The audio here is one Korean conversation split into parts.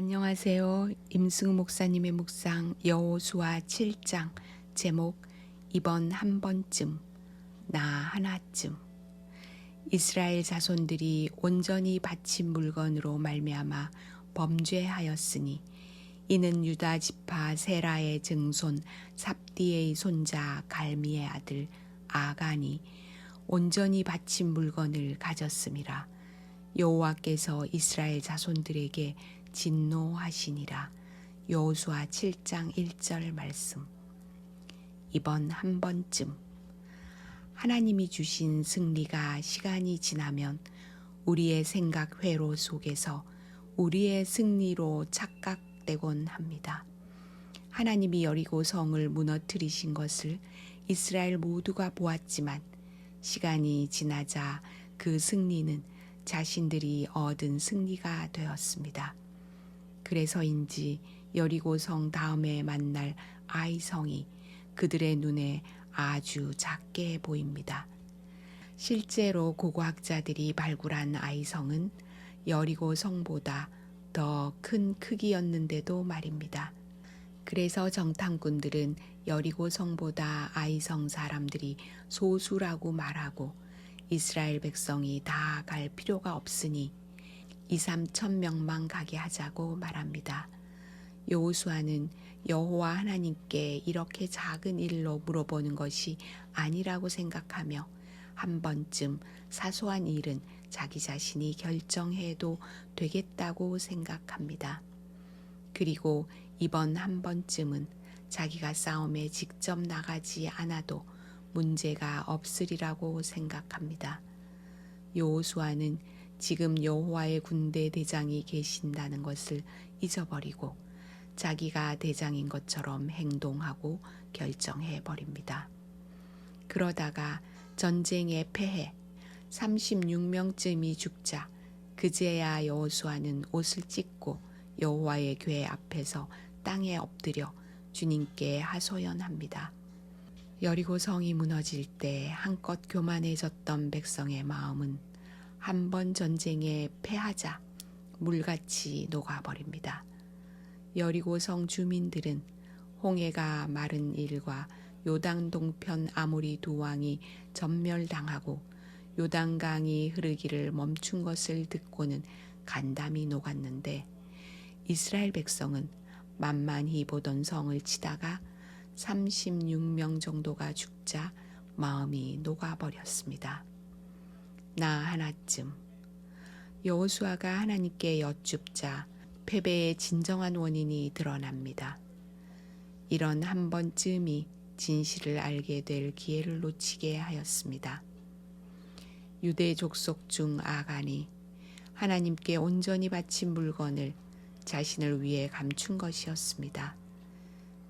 안녕하세요. 임승우 목사님의 묵상 여호수아 7장 제목 이번 한 번쯤 나 하나쯤 이스라엘 자손들이 온전히 바친 물건으로 말미암아 범죄하였으니 이는 유다 지파 세라의 증손 삽디의 손자 갈미의 아들 아간이 온전히 바친 물건을 가졌음이라 여호와께서 이스라엘 자손들에게 진노하시니라. 여호수아 7장 1절 말씀. 이번 한 번쯤 하나님이 주신 승리가 시간이 지나면 우리의 생각 회로 속에서 우리의 승리로 착각되곤 합니다. 하나님이 여리고 성을 무너뜨리신 것을 이스라엘 모두가 보았지만 시간이 지나자 그 승리는 자신들이 얻은 승리가 되었습니다. 그래서인지 여리고성 다음에 만날 아이성이 그들의 눈에 아주 작게 보입니다. 실제로 고고학자들이 발굴한 아이성은 여리고성보다 더 큰 크기였는데도 말입니다. 그래서 정탐꾼들은 여리고성보다 아이성 사람들이 소수라고 말하고 이스라엘 백성이 다 갈 필요가 없으니 2, 3천 명만 가게 하자고 말합니다. 여호수아는 여호와 하나님께 이렇게 작은 일로 물어보는 것이 아니라고 생각하며 한 번쯤 사소한 일은 자기 자신이 결정해도 되겠다고 생각합니다. 그리고 이번 한 번쯤은 자기가 싸움에 직접 나가지 않아도 문제가 없으리라고 생각합니다. 여호수아는 지금 여호와의 군대 대장이 계신다는 것을 잊어버리고 자기가 대장인 것처럼 행동하고 결정해 버립니다. 그러다가 전쟁에 패해 36명쯤이 죽자 그제야 여호수아는 옷을 찢고 여호와의 궤 앞에서 땅에 엎드려 주님께 하소연합니다. 여리고 성이 무너질 때 한껏 교만해졌던 백성의 마음은 한번 전쟁에 패하자 물같이 녹아버립니다. 여리고 성 주민들은 홍해가 마른 일과 요당 동편 아모리 두 왕이 전멸당하고 요단강이 흐르기를 멈춘 것을 듣고는 간담이 녹았는데 이스라엘 백성은 만만히 보던 성을 치다가 36명 정도가 죽자 마음이 녹아버렸습니다. 나 하나쯤 여호수아가 하나님께 여쭙자 패배의 진정한 원인이 드러납니다. 이런 한 번쯤이 진실을 알게 될 기회를 놓치게 하였습니다. 유대 족속 중 아간이 하나님께 온전히 바친 물건을 자신을 위해 감춘 것이었습니다.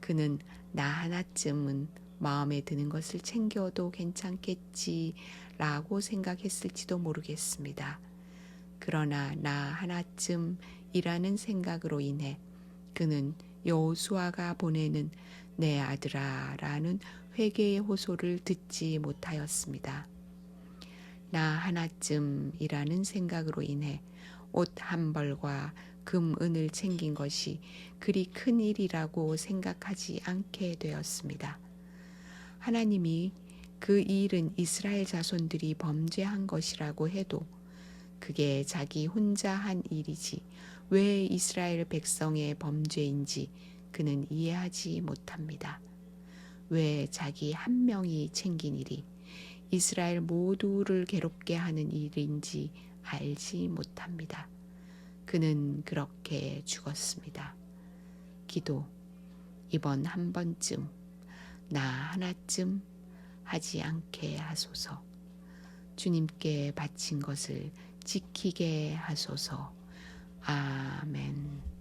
그는 나 하나쯤은 마음에 드는 것을 챙겨도 괜찮겠지라고 생각했을지도 모르겠습니다. 그러나 나 하나쯤이라는 생각으로 인해 그는 여호수아가 보내는 내 아들아라는 회개의 호소를 듣지 못하였습니다. 나 하나쯤이라는 생각으로 인해 옷 한 벌과 금, 은을 챙긴 것이 그리 큰 일이라고 생각하지 않게 되었습니다. 하나님이 그 일은 이스라엘 자손들이 범죄한 것이라고 해도 그게 자기 혼자 한 일이지 왜 이스라엘 백성의 범죄인지 그는 이해하지 못합니다. 왜 자기 한 명이 챙긴 일이 이스라엘 모두를 괴롭게 하는 일인지 알지 못합니다. 그는 그렇게 죽었습니다. 기도, 이번 한 번쯤, 나 하나쯤 하지 않게 하소서. 주님께 바친 것을 지키게 하소서. 아멘.